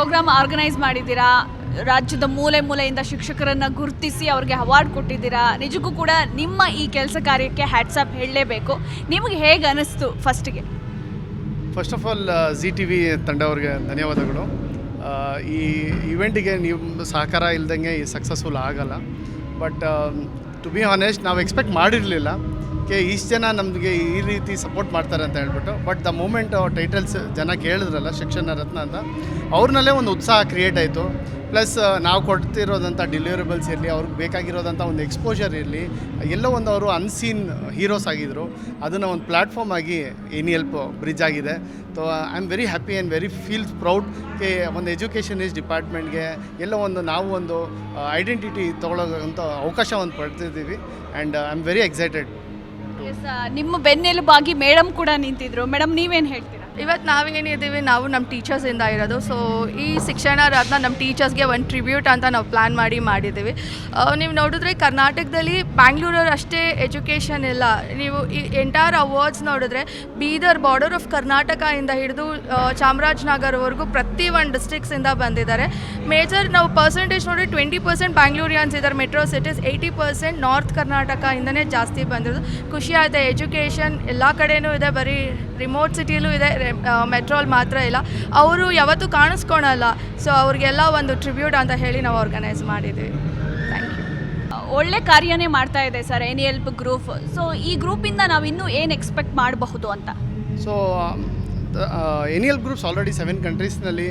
Program organise ಮಾಡಿದ್ದೀರಾ? ರಾಜ್ಯದ ಮೂಲೆ ಮೂಲೆಯಿಂದ ಶಿಕ್ಷಕರನ್ನ ಗುರುತಿಸಿ ಅವ್ರಿಗೆ ಅವಾರ್ಡ್ ಕೊಟ್ಟಿದ್ದೀರಾ? ನಿಜಕ್ಕೂ ಕೂಡ ನಿಮ್ಮ ಈ ಕೆಲಸ ಕಾರ್ಯಕ್ಕೆ ಹ್ಯಾಟ್ಸಪ್ ಹೇಳಲೇಬೇಕು. ನಿಮಗೆ ಹೇಗೆ ಅನಿಸ್ತು ಫಸ್ಟಿಗೆ first of all G T V ತಂಡವ್ರಿಗೆ ಧನ್ಯವಾದಗಳು. ಆ, ಈ ಇವೆಂಟಿಗೆ ನಿಮ್ಮ ಸಹಕಾರ ಇಲ್ದಂಗೆ ಈ ಸಕ್ಸಸ್ಫುಲ್ ಆಗಲ್ಲ. ಬಟ್ ಟು ಬಿ ಆನೆಸ್ಟ್ ನಾವು ಎಕ್ಸ್ಪೆಕ್ಟ್ ಮಾಡಿರಲಿಲ್ಲ. ಕೆ ಇಷ್ಟು ಜನ ನಮಗೆ ಈ ರೀತಿ ಸಪೋರ್ಟ್ ಮಾಡ್ತಾರೆ ಅಂತ ಹೇಳ್ಬಿಟ್ಟು. ಬಟ್ ದ ಮೂಮೆಂಟ್ ಟೈಟಲ್ಸ್ ಜನ ಕೇಳಿದ್ರಲ್ಲ, ಶಿಕ್ಷಣ ರತ್ನ ಅಂತ ಅವ್ರನ್ನಲ್ಲೇ ಒಂದು ಉತ್ಸಾಹ ಕ್ರಿಯೇಟ್ ಆಯಿತು. ಪ್ಲಸ್ ನಾವು ಕೊಡ್ತಿರೋದಂಥ ಡಿಲಿವರಬಲ್ಸ್ ಇರಲಿ, ಅವ್ರಿಗೆ ಬೇಕಾಗಿರೋದಂಥ ಒಂದು ಎಕ್ಸ್ಪೋಜರ್ ಇರಲಿ, ಎಲ್ಲೋ ಒಂದು ಅವರು ಅನ್ಸೀನ್ ಹೀರೋಸ್ ಆಗಿದ್ದರು ಅದನ್ನು ಒಂದು ಪ್ಲ್ಯಾಟ್ಫಾರ್ಮ್ ಆಗಿ ಎನಿ ಎಲ್ಪ್ ಬ್ರಿಡ್ಜ್ ಆಗಿದೆ. So I am very happy and very feel proud K ಒಂದು ಎಜುಕೇಷನ್ ಇಸ್ ಡಿಪಾರ್ಟ್ಮೆಂಟ್ಗೆ ಎಲ್ಲೋ ಒಂದು ನಾವು ಒಂದು ಐಡೆಂಟಿಟಿ ತೊಗೊಳ್ಳೋಂಥ ಅವಕಾಶ ಒಂದು ಪಡ್ತಿದ್ದೀವಿ. And I am very excited ನಿಮ್ಮ ಬೆನ್ನೆಲುಬಾಗಿ ಮೇಡಮ್ ಕೂಡ ನಿಂತಿದ್ರು. ಮೇಡಮ್, ನೀವೇನು ಹೇಳ್ತೀರಾ? ಇವತ್ತು ನಾವೇನಿದ್ದೀವಿ ನಾವು ನಮ್ಮ ಟೀಚರ್ಸಿಂದ ಇರೋದು. ಸೊ ಈ ಶಿಕ್ಷಣ ರತ್ನ ನಮ್ಮ ಟೀಚರ್ಸ್ಗೆ ಒಂದು ಟ್ರಿಬ್ಯೂಟ್ ಅಂತ ನಾವು ಪ್ಲ್ಯಾನ್ ಮಾಡಿ ಮಾಡಿದ್ದೀವಿ ನೀವು ನೋಡಿದ್ರೆ ಕರ್ನಾಟಕದಲ್ಲಿ ಬ್ಯಾಂಗ್ಳೂರಲ್ಲಿ ಅಷ್ಟೇ ಎಜುಕೇಷನ್ ಇಲ್ಲ. ನೀವು ಈ ಎಂಟೈರ್ ಅವಾರ್ಡ್ಸ್ ನೋಡಿದ್ರೆ ಬೀದರ್ ಬಾರ್ಡರ್ ಆಫ್ ಕರ್ನಾಟಕದಿಂದ ಹಿಡಿದು ಚಾಮರಾಜನಗರವರೆಗೂ ಪ್ರತಿ ಒಂದು ಡಿಸ್ಟ್ರಿಕ್ಸಿಂದ ಬಂದಿದ್ದಾರೆ. ಮೇಜರ್ ನಾವು ಪರ್ಸೆಂಟೇಜ್ ನೋಡಿ ಟ್ವೆಂಟಿ ಪರ್ಸೆಂಟ್ ಬ್ಯಾಂಗ್ಳೂರಿಯನ್ಸ್ ಇದ್ದಾರೆ. Metro cities eighty percent north ಕರ್ನಾಟಕದಿಂದನೇ ಜಾಸ್ತಿ ಬಂದಿರೋದು. ಖುಷಿ ಆಯಿತು ಎಜುಕೇಷನ್ ಎಲ್ಲ ಕಡೆಯೂ ಇದೆ. ಬರೀ ರಿಮೋಟ್ ಸಿಟಿಲೂ ಇದೆ. ಮೆಟ್ರೋಲ್ ಮಾತ್ರ ಇಲ್ಲ. ಅವರು ಯಾವತ್ತೂ ಕಾಣಿಸ್ಕೊಳಲ್ಲ. ಸೊ ಅವ್ರಿಗೆಲ್ಲ ಒಂದು ಟ್ರಿಬ್ಯೂಟ್ ಅಂತ ಹೇಳಿ ನಾವು ಆರ್ಗನೈಸ್ ಮಾಡಿದ್ದೀವಿ ಒಳ್ಳೆ ಕಾರ್ಯನೇ ಮಾಡ್ತಾ ಇದೆ sir any help group so ಈ ಗ್ರೂಪಿಂದ ನಾವು ಇನ್ನೂ ಏನು ಎಕ್ಸ್ಪೆಕ್ಟ್ ಮಾಡಬಹುದು ಅಂತ? So any help groups already seven ಕಂಟ್ರೀಸ್ನಲ್ಲಿ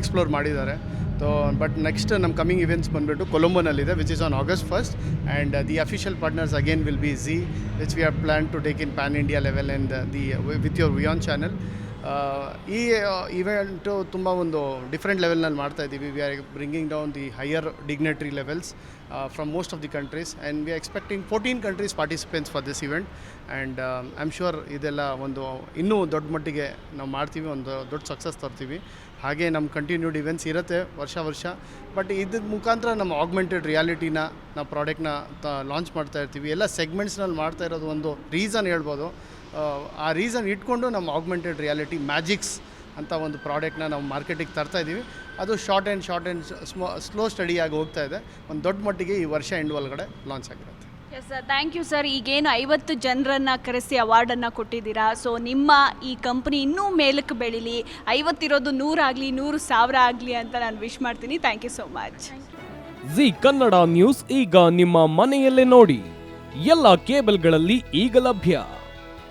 explore ಮಾಡಿದ್ದಾರೆ. ಸೊ ಬಟ್ ನೆಕ್ಸ್ಟ್ ನಮ್ಮ ಕಮಿಂಗ್ ಇವೆಂಟ್ಸ್ ಬಂದುಬಿಟ್ಟು ಕೊಲಂಬೋನಲ್ಲಿದೆ which is on August first and the official partners again will be Zee which we are plan to take in pan India level and the with your ವಿಯಾನ್ channel ಈ event ತುಂಬ ಒಂದು different ಲೆವೆಲ್ನಲ್ಲಿ ಮಾಡ್ತಾ ಇದ್ದೀವಿ. We are bringing down the higher dignitary levels from most of the countries and we are expecting fourteen countries participants for this event and I am sure ಇದೆಲ್ಲ ಒಂದು ಇನ್ನೂ ದೊಡ್ಡ ಮಟ್ಟಿಗೆ ನಾವು ಮಾಡ್ತೀವಿ, ಒಂದು ದೊಡ್ಡ ಸಕ್ಸಸ್ ತರ್ತೀವಿ. ಹಾಗೆ ನಮ್ಮ ಕಂಟಿನ್ಯೂಡ್ ಇವೆಂಟ್ಸ್ ಇರುತ್ತೆ ವರ್ಷ ವರ್ಷ. ಬಟ್ ಇದ್ರ ಮುಖಾಂತರ ನಮ್ಮ ಆಗ್ಮೆಂಟೆಡ್ ರಿಯಾಲಿಟಿನ ನಾವು ಪ್ರಾಡಕ್ಟ್ನ ಲಾಂಚ್ ಮಾಡ್ತಾ ಇರ್ತೀವಿ. ಎಲ್ಲ ಸೆಗ್ಮೆಂಟ್ಸ್ನಲ್ಲಿ ಮಾಡ್ತಾ ಇರೋದು ಒಂದು ರೀಸನ್ ಹೇಳ್ಬೋದು. ಆ, ರೀಸನ್ ಇಟ್ಕೊಂಡು ನಮ್ಮ ಆಗ್ಮೆಂಟೆಡ್ ರಿಯಾಲಿಟಿ ಮ್ಯಾಜಿಕ್ಸ್ ಅಂತ ಒಂದು ಪ್ರಾಡಕ್ಟ್ನ ನಾವು ಮಾರ್ಕೆಟಿಗೆ ತರ್ತಾ ಇದ್ದೀವಿ ಅದು ಶಾರ್ಟ್ ಆ್ಯಂಡ್ ಶಾರ್ಟ್ ಆ್ಯಂಡ್ ಸ್ಮೋ ಸ್ಲೋ ಸ್ಟಡಿಯಾಗಿ ಹೋಗ್ತಾ ಇದೆ. ಒಂದು ದೊಡ್ಡ ಮಟ್ಟಿಗೆ ಈ ವರ್ಷ ಎಂಡ್ ಒಳಗಡೆ ಲಾಂಚ್ ಆಗಿರುತ್ತೆ. Yes sir thank you sir ಈಗೇನು ಐವತ್ತು ಜನರನ್ನು ಕರೆಸಿ ಅವಾರ್ಡನ್ನು ಕೊಟ್ಟಿದ್ದೀರಾ? ಸೊ ನಿಮ್ಮ ಈ ಕಂಪ್ನಿ ಇನ್ನೂ ಮೇಲಕ್ಕೆ ಬೆಳೀಲಿ. ಐವತ್ತಿರೋದು ನೂರಾಗಲಿ ನೂರು ಸಾವಿರ ಆಗಲಿ ಅಂತ ನಾನು ವಿಶ್ ಮಾಡ್ತೀನಿ. Thank you so much Zee Kannada news ಈಗ ನಿಮ್ಮ ಮನೆಯಲ್ಲೇ ನೋಡಿ. ಎಲ್ಲ ಕೇಬಲ್ಗಳಲ್ಲಿ ಈಗ ಲಭ್ಯ.